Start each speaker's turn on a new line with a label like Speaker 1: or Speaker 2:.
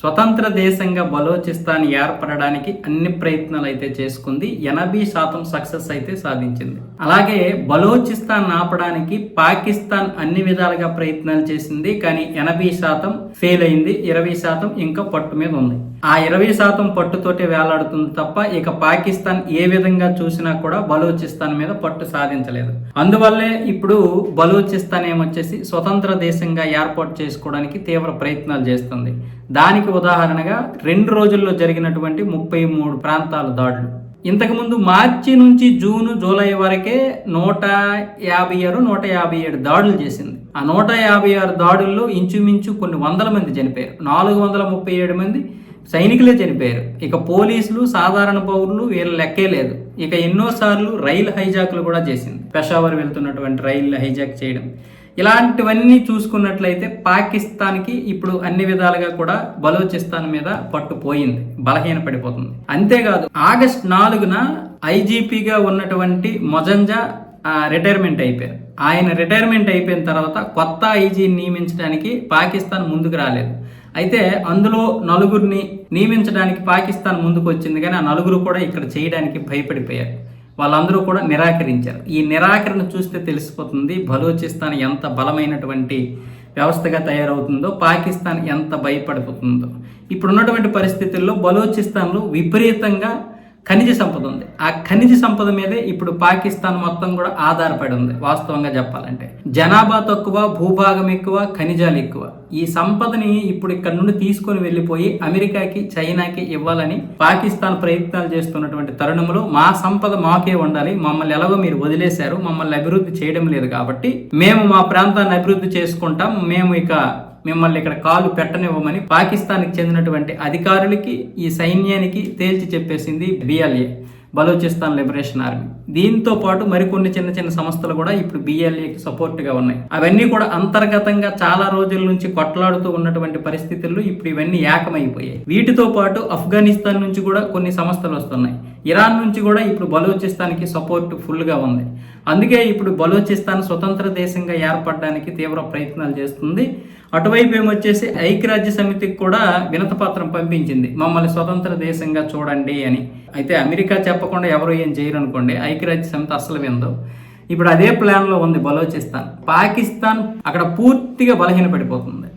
Speaker 1: స్వతంత్ర దేశంగా బలోచిస్తాన్ ఏర్పడడానికి అన్ని ప్రయత్నాలు అయితే చేసుకుంది. ఎనభై శాతం సక్సెస్ అయితే సాధించింది. అలాగే బలోచిస్తాన్ ఆపడానికి పాకిస్తాన్ అన్ని విధాలుగా ప్రయత్నాలు చేసింది. కానీ ఎనభై శాతం ఫెయిల్ అయింది. ఇరవై శాతం ఇంకా పట్టు మీద ఉంది. ఆ ఇరవై శాతం పట్టుతోటే వేలాడుతుంది తప్ప ఇక పాకిస్తాన్ ఏ విధంగా చూసినా కూడా బలూచిస్తాన్ మీద పట్టు సాధించలేదు. అందువల్లే ఇప్పుడు బలూచిస్తాన్ ఏమొచ్చేసి స్వతంత్ర దేశంగా ఏర్పాటు చేసుకోవడానికి తీవ్ర ప్రయత్నాలు చేస్తుంది. దానికి ఉదాహరణగా రెండు రోజుల్లో జరిగినటువంటి ముప్పై మూడు ప్రాంతాల దాడులు. ఇంతకుముందు మార్చి నుంచి జూన్ జూలై వరకే నూట యాభై ఆరు నూట యాభై ఏడు దాడులు చేసింది. ఆ నూట యాభై ఆరు దాడుల్లో ఇంచుమించు కొన్ని వందల మంది చనిపోయారు. నాలుగు వందల ముప్పై ఏడు మంది సైనికులే చనిపోయారు. ఇక పోలీసులు సాధారణ పౌరులు వీళ్ళ లెక్కే లేదు. ఇక ఎన్నోసార్లు రైలు హైజాక్లు కూడా చేసింది. పెషావర్ వెళ్తున్నటువంటి రైలు హైజాక్ చేయడం. ఇలాంటివన్నీ చూసుకున్నట్లయితే పాకిస్తాన్కి ఇప్పుడు అన్ని విధాలుగా కూడా బలోచిస్తాన్ మీద పట్టుపోయింది బలహీన పడిపోతుంది. అంతేకాదు ఆగస్ట్ నాలుగున ఐజీపీగా ఉన్నటువంటి మొజంజా రిటైర్మెంట్ అయిపోయారు. ఆయన రిటైర్మెంట్ అయిపోయిన తర్వాత కొత్త ఐజీని నియమించడానికి పాకిస్తాన్ ముందుకు రాలేదు. అయితే అందులో నలుగురిని నియమించడానికి పాకిస్తాన్ ముందుకు వచ్చింది కానీ ఆ నలుగురు కూడా ఇక్కడ చేయడానికి భయపడిపోయారు. వాళ్ళందరూ కూడా నిరాకరించారు. ఈ నిరాకరణ చూస్తే తెలిసిపోతుంది బలూచిస్తాన్ ఎంత బలమైనటువంటి వ్యవస్థగా తయారవుతుందో పాకిస్తాన్ ఎంత భయపడిపోతుందో. ఇప్పుడున్నటువంటి పరిస్థితుల్లో బలూచిస్తాన్లో విపరీతంగా ఖనిజ సంపద ఉంది. ఆ ఖనిజ సంపద మీదే ఇప్పుడు పాకిస్తాన్ మొత్తం కూడా ఆధారపడి ఉంది వాస్తవంగా చెప్పాలంటే. జనాభా తక్కువ భూభాగం ఎక్కువ ఖనిజాలు ఎక్కువ. ఈ సంపదని ఇప్పుడు ఇక్కడ నుండి తీసుకొని వెళ్ళిపోయి అమెరికాకి చైనాకి ఇవ్వాలని పాకిస్తాన్ ప్రయత్నాలు చేస్తున్నటువంటి తరుణంలో మా సంపద మాకే ఉండాలి మమ్మల్ని ఎలాగో మీరు వదిలేశారు మమ్మల్ని అభివృద్ధి చేయడం లేదు కాబట్టి మేము మా ప్రాంతాన్ని అభివృద్ధి చేసుకుంటాం మేము ఇక మిమ్మల్ని ఇక్కడ కాలు పెట్టనివ్వమని పాకిస్తాన్కి చెందినటువంటి అధికారులకి ఈ సైన్యానికి తేల్చి చెప్పేసింది బిఎల్ఏ బలూచిస్తాన్ లిబరేషన్ ఆర్మీ. దీంతో పాటు మరికొన్ని చిన్న చిన్న సంస్థలు కూడా ఇప్పుడు బిఎల్ఏకి సపోర్ట్గా ఉన్నాయి. అవన్నీ కూడా అంతర్గతంగా చాలా రోజుల నుంచి కొట్లాడుతూ ఉన్నటువంటి పరిస్థితుల్లో ఇప్పుడు ఇవన్నీ ఏకమైపోయాయి. వీటితో పాటు ఆఫ్ఘనిస్తాన్ నుంచి కూడా కొన్ని సంస్థలు వస్తున్నాయి. ఇరాన్ నుంచి కూడా ఇప్పుడు బలూచిస్తాన్కి సపోర్ట్ ఫుల్గా ఉంది. అందుకే ఇప్పుడు బలూచిస్తాన్ స్వతంత్ర దేశంగా ఏర్పడడానికి తీవ్ర ప్రయత్నాలు చేస్తుంది. అటువైపు ఏమొచ్చేసి ఐక్యరాజ్య సమితికి కూడా వినతపత్రం పంపించింది. మమ్మల్ని స్వతంత్ర దేశంగా చూడండి అని. అయితే అమెరికా చెప్పకుండా ఎవరు ఏం చేయరు అనుకోండి. ఐక్యరాజ్య సమితి అసలు విందు. ఇప్పుడు అదే ప్లాన్లో ఉంది బలోచిస్తాన్. పాకిస్తాన్ అక్కడ పూర్తిగా బలహీన పడిపోతుంది